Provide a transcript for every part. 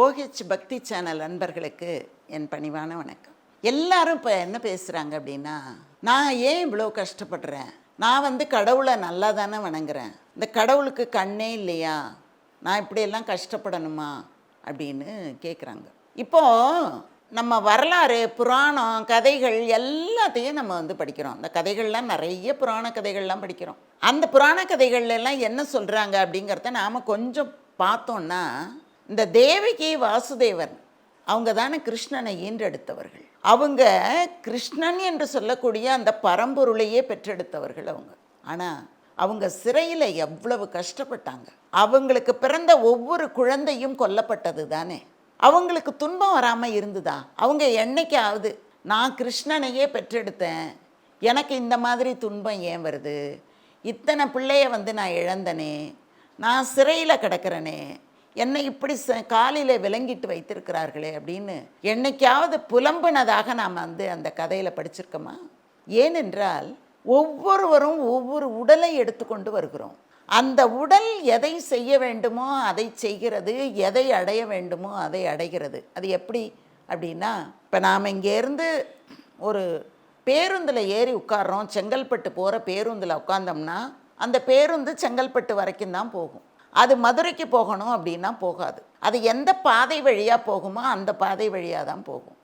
OH பக்தி channel நண்பர்களுக்கு என் பணிவான வணக்கம். எல்லாரும் இப்போ என்ன பேசுகிறாங்க அப்படின்னா நான் ஏன் இவ்வளோ கஷ்டப்படுறேன்? நான் வந்து கடவுளை நல்லா தானே வணங்குறேன்? இந்த கடவுளுக்கு கண்ணே இல்லையா? நான் இப்படியெல்லாம் கஷ்டப்படணுமா? அப்படின்னு கேட்குறாங்க இப்போது நம்ம வரலாறு புராணம் கதைகள் எல்லாத்தையும் நம்ம வந்து படிக்கிறோம். அந்த கதைகள்லாம் நிறைய புராண கதைகள்லாம் படிக்கிறோம். அந்த புராண கதைகள்லாம் என்ன சொல்கிறாங்க அப்படிங்கிறத நாம் கொஞ்சம் பார்த்தோன்னா இந்த தேவகி வாசுதேவன் அவங்க தானே கிருஷ்ணனை ஈன்றெடுத்தவர்கள். அவங்க கிருஷ்ணன் என்று சொல்லக்கூடிய அந்த பரம்பொருளையே பெற்றெடுத்தவர்கள் அவங்க. ஆனால் அவங்க சிறையில் எவ்வளவு கஷ்டப்பட்டாங்க. அவங்களுக்கு பிறந்த ஒவ்வொரு குழந்தையும் கொல்லப்பட்டது தானே. அவங்களுக்கு துன்பம் வராமல் இருந்துதா? அவங்க என்னைக்காவது நான் கிருஷ்ணனையே பெற்றெடுத்தேன். எனக்கு இந்த மாதிரி துன்பம் ஏன் வருது? இத்தனை பிள்ளைய வந்து நான் இழந்தனே. நான் சிறையில் கிடக்கிறனே. என்னை இப்படி ச விளங்கிட்டு வைத்திருக்கிறார்களே அப்படின்னு என்னைக்காவது புலம்புனதாக நாம் வந்து அந்த கதையில் படிச்சிருக்கோமா? ஏனென்றால் ஒவ்வொருவரும் ஒவ்வொரு உடலை எடுத்துக்கொண்டு வருகிறோம். அந்த உடல் எதை செய்ய வேண்டுமோ அதை செய்கிறது எதை அடைய வேண்டுமோ அதை அடைகிறது. அது எப்படி அப்படின்னா இப்போ நாம் இங்கேருந்து ஒரு பேருந்தில் ஏறி உட்காடுறோம் செங்கல்பட்டு போகிற பேருந்தில் உட்காந்தோம்னா அந்த பேருந்து செங்கல்பட்டு வரைக்கும் தான் போகும். அது மதுரைக்கு போகணும் அப்படின்னா போகாது. அது எந்த பாதை வழியாக போகுமோ அந்த பாதை வழியாக தான் போகும்.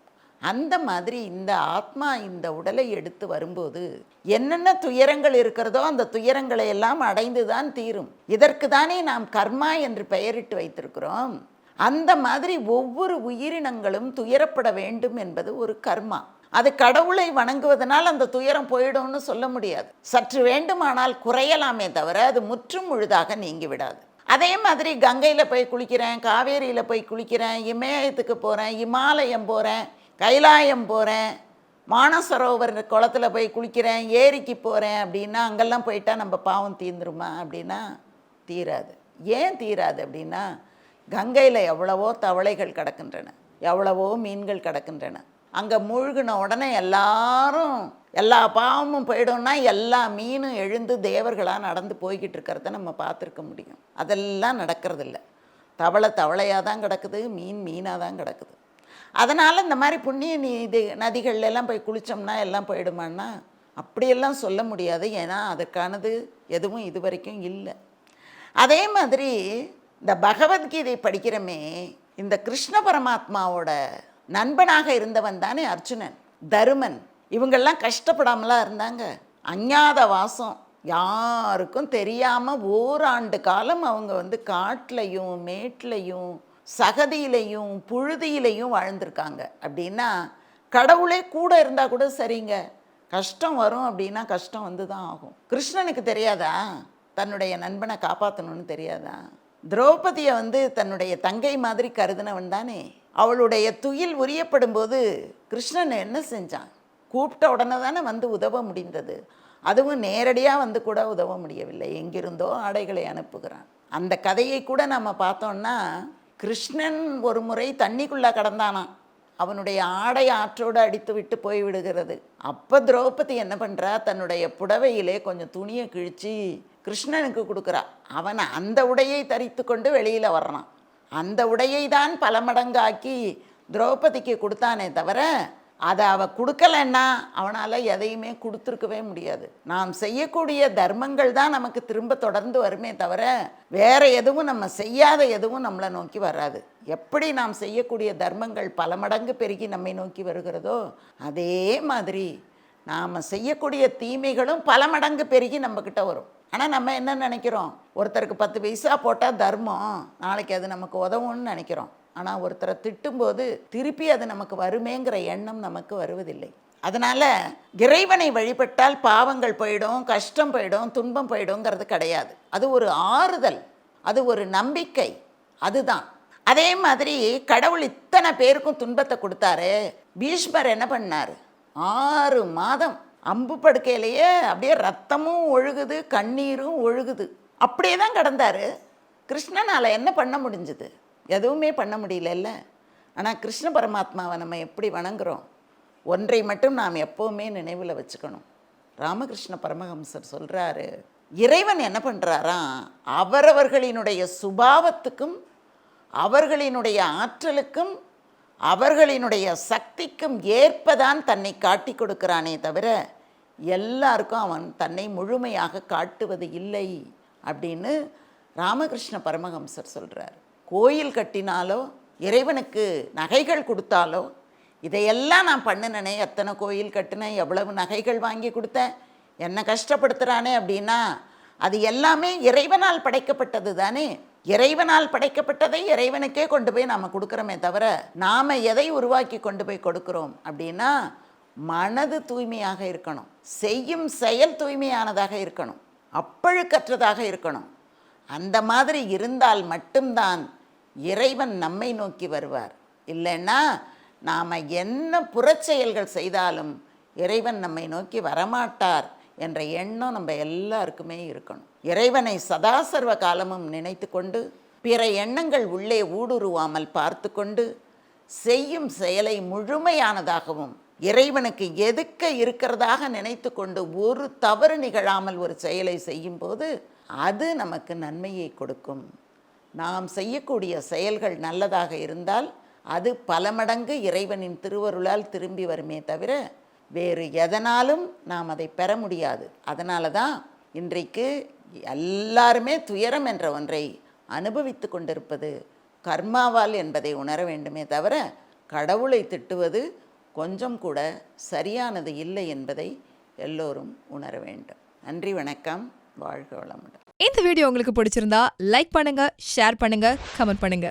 அந்த மாதிரி இந்த ஆத்மா இந்த உடலை எடுத்து வரும்போது என்னென்ன துயரங்கள் இருக்கிறதோ அந்த துயரங்களை எல்லாம் அடைந்து தான் தீரும். இதற்கு தானே நாம் கர்மா என்று பெயரிட்டு வைத்திருக்கிறோம். அந்த மாதிரி ஒவ்வொரு உயிரினங்களும் துயரப்பட வேண்டும் என்பது ஒரு கர்மா. அது கடவுளை வணங்குவதனால் அந்த துயரம் போயிடும்னு சொல்ல முடியாது. சற்று வேண்டுமானால் குறையலாமே தவிர அது முற்றும் முழுதாக நீங்கிவிடாது அதே மாதிரி கங்கையில் போய் குளிக்கிறேன் காவேரியில் போய் குளிக்கிறேன் இமயத்துக்கு போகிறேன் இமாலயம் போகிறேன் கைலாயம் போகிறேன் மானசரோவர் குளத்துல போய் குளிக்கிறேன் ஏரிக்கு போகிறேன் அப்படின்னா அங்கெல்லாம் போயிட்டால் நம்ம பாவம் தீர்ந்துருமா அப்படின்னா தீராது. ஏன் தீராது அப்படின்னா கங்கையில் எவ்வளவோ தவளைகள் கிடக்கின்றன எவ்வளவோ மீன்கள் கிடக்கின்றன. அங்கே மூழ்கின உடனே எல்லாரும் எல்லா பாவமும் போயிடும்னா எல்லா மீனும் எழுந்து தேவர்களாக நடந்து போய்கிட்டு இருக்கிறத நம்ம பார்த்துருக்க முடியும். அதெல்லாம் நடக்கிறதில்ல. தவளை தவளையாக தான் கிடக்குது மீன் மீனாக தான் கிடக்குது. அதனால் இந்த மாதிரி புண்ணிய நீதி நதிகள்ல எல்லாம் போய் குளித்தோம்னா எல்லாம் போயிடுமான்னா அப்படியெல்லாம் சொல்ல முடியாது. ஏன்னா அதற்கானது எதுவும் இது வரைக்கும் இல்லை. அதே மாதிரி இந்த பகவத்கீதை படிக்கிறமே இந்த கிருஷ்ண பரமாத்மாவோட நண்பனாக இருந்தவன் தானே அர்ஜுனன் தருமன். இவங்கெல்லாம் கஷ்டப்படாமலாம் இருந்தாங்க. அஞ்ஞாத வாசம். யாருக்கும் தெரியாமல் ஓராண்டு காலம் அவங்க வந்து காட்டிலையும் மேட்லையும் சகதியிலையும் புழுதியிலையும் வாழ்ந்திருக்காங்க. அப்படின்னா கடவுளே கூட இருந்தால் கூட சரிங்க. கஷ்டம் வரும் அப்படின்னா கஷ்டம் வந்து தான் ஆகும். கிருஷ்ணனுக்கு தெரியாதா? தன்னுடைய நண்பனை காப்பாற்றணும்னு தெரியாதா? திரௌபதியை வந்து தன்னுடைய தங்கை மாதிரி கருதினவன் தானே. அவளுடைய துயில் உரியப்படும் போது கிருஷ்ணன் என்ன செஞ்சான்? கூப்பிட்ட உடனே தானே வந்து உதவ முடிந்தது. அதுவும் நேரடியாக வந்து கூட உதவ முடியவில்லை. எங்கிருந்தோ ஆடைகளை அனுப்புகிறான். அந்த கதையை கூட நம்ம பார்த்தோம்னா கிருஷ்ணன் ஒரு முறை தண்ணிக்குள்ளே கடந்தானாம். அவனுடைய ஆடை ஆற்றோடு அடித்து விட்டு போய் விடுகிறது. அப்போ திரௌபதி என்ன பண்ணுறா தன்னுடைய புடவையிலே கொஞ்சம் துணியை கிழிச்சு கிருஷ்ணனுக்கு கொடுக்குறா. அவன் அந்த உடையை தரித்து கொண்டு வெளியில் வர்றான். அந்த உடையை தான் பல மடங்காக்கி திரௌபதிக்கு கொடுத்தானே தவிர அதை அவ கொடுக்கலன்னா அவனால் எதையுமே கொடுத்துருக்கவே முடியாது. நாம் செய்யக்கூடிய தர்மங்கள் தான் நமக்கு திரும்ப தொடர்ந்து வருமே தவிர வேற எதுவும் நம்ம செய்யாத எதுவும் நம்மளை நோக்கி வராது. எப்படி நாம் செய்யக்கூடிய தர்மங்கள் பல மடங்கு பெருகி நம்மை நோக்கி வருகிறதோ அதே மாதிரி நாம் செய்யக்கூடிய தீமைகளும் பல மடங்கு பெருகி நம்மக்கிட்ட வரும். ஆனால் நம்ம என்ன நினைக்கிறோம்? ஒருத்தருக்கு பத்து பைசா போட்டால் தர்மம். நாளைக்கு அது நமக்கு உதவும்னு நினைக்கிறோம். ஆனால் ஒருத்தரை திட்டும்போது திருப்பி அது நமக்கு வருமேங்கிற எண்ணம் நமக்கு வருவதில்லை. அதனால் இறைவனை வழிபட்டால் பாவங்கள் போயிடும் கஷ்டம் போயிடும் துன்பம் போயிடுங்கிறது கிடையாது. அது ஒரு ஆறுதல். அது ஒரு நம்பிக்கை. அதுதான். அதே மாதிரி கடவுள் இத்தனை பேருக்கும் துன்பத்தை கொடுத்தாரு. பீஷ்மர் என்ன பண்ணார்? ஆறு மாதம் அம்பு படுக்கையிலேயே அப்படியே ரத்தமும் ஒழுகுது கண்ணீரும் ஒழுகுது. அப்படியே தான் கடந்தார். கிருஷ்ணனால் என்ன பண்ண முடிஞ்சுது? எதுவுமே பண்ண முடியலல்ல. ஆனால் கிருஷ்ண பரமாத்மாவை நம்ம எப்படி வணங்குறோம்? ஒன்றை மட்டும் நாம் எப்போவுமே நினைவில் வச்சுக்கணும். ராமகிருஷ்ண பரமஹம்சர் சொல்கிறாரு இறைவன் என்ன பண்ணுறாராம் அவரவர்களினுடைய சுபாவத்துக்கும் அவர்களினுடைய ஆற்றலுக்கும் அவர்களினுடைய சக்திக்கும் ஏற்பதான் தன்னை காட்டி கொடுக்கிறானே தவிர எல்லாருக்கும் அவன் தன்னை முழுமையாக காட்டுவது இல்லை அப்படின்னு ராமகிருஷ்ண பரமஹம்சர் சொல்கிறார் கோயில் கட்டினாலோ இறைவனுக்கு நகைகள் கொடுத்தாலோ இதையெல்லாம் நான் பண்ணினனே எத்தனை கோயில் கட்டினேன் எவ்வளவு நகைகள் வாங்கி கொடுத்தேன் என்னை கஷ்டப்படுத்துகிறானே அப்படின்னா அது எல்லாமே இறைவனால் படைக்கப்பட்டது தானே. இறைவனால் படைக்கப்பட்டதை இறைவனுக்கே கொண்டு போய் நாம் கொடுக்குறோமே தவிர நாம் எதை உருவாக்கி கொண்டு போய் கொடுக்குறோம் அப்படின்னா மனது தூய்மையாக இருக்கணும். செய்யும் செயல் தூய்மையானதாக இருக்கணும். அப்பழுக்கற்றதாக இருக்கணும். அந்த மாதிரி இருந்தால் மட்டும்தான் இறைவன் நம்மை நோக்கி வருவார். இல்லைன்னா நாம் என்ன புறச்செயல்கள் செய்தாலும் இறைவன் நம்மை நோக்கி வரமாட்டார். என்ற எண்ணம் நம்ம எல்லாருக்குமே இருக்கணும். இறைவனை சதாசர்வ காலமும் நினைத்து கொண்டு பிற எண்ணங்கள் உள்ளே ஊடுருவாமல் பார்த்து கொண்டு செய்யும் செயலை முழுமையானதாகவும் இறைவனுக்கு எதுக்க இருக்கிறதாக நினைத்து கொண்டு ஒரு தவறு நிகழாமல் ஒரு செயலை செய்யும்போது அது நமக்கு நன்மையை கொடுக்கும். நாம் செய்யக்கூடிய செயல்கள் நல்லதாக இருந்தால் அது பல மடங்கு இறைவனின் திருவருளால் திரும்பி வருமே தவிர வேறு எதனாலும் நாம் அதை பெற முடியாது. அதனால தான் இன்றைக்கு எல்லாருமே துயரம் என்ற ஒன்றை அனுபவித்து கொண்டிருப்பது கர்மாவால் என்பதை உணர வேண்டுமே தவிர கடவுளை திட்டுவது கொஞ்சம் கூட சரியானது இல்லை என்பதை எல்லோரும் உணர வேண்டும். நன்றி வணக்கம். வாழ்க வளமுடன். இந்த வீடியோ உங்களுக்கு பிடிச்சிருந்தா லைக் பண்ணுங்க ஷேர் பண்ணுங்க கமெண்ட் பண்ணுங்க.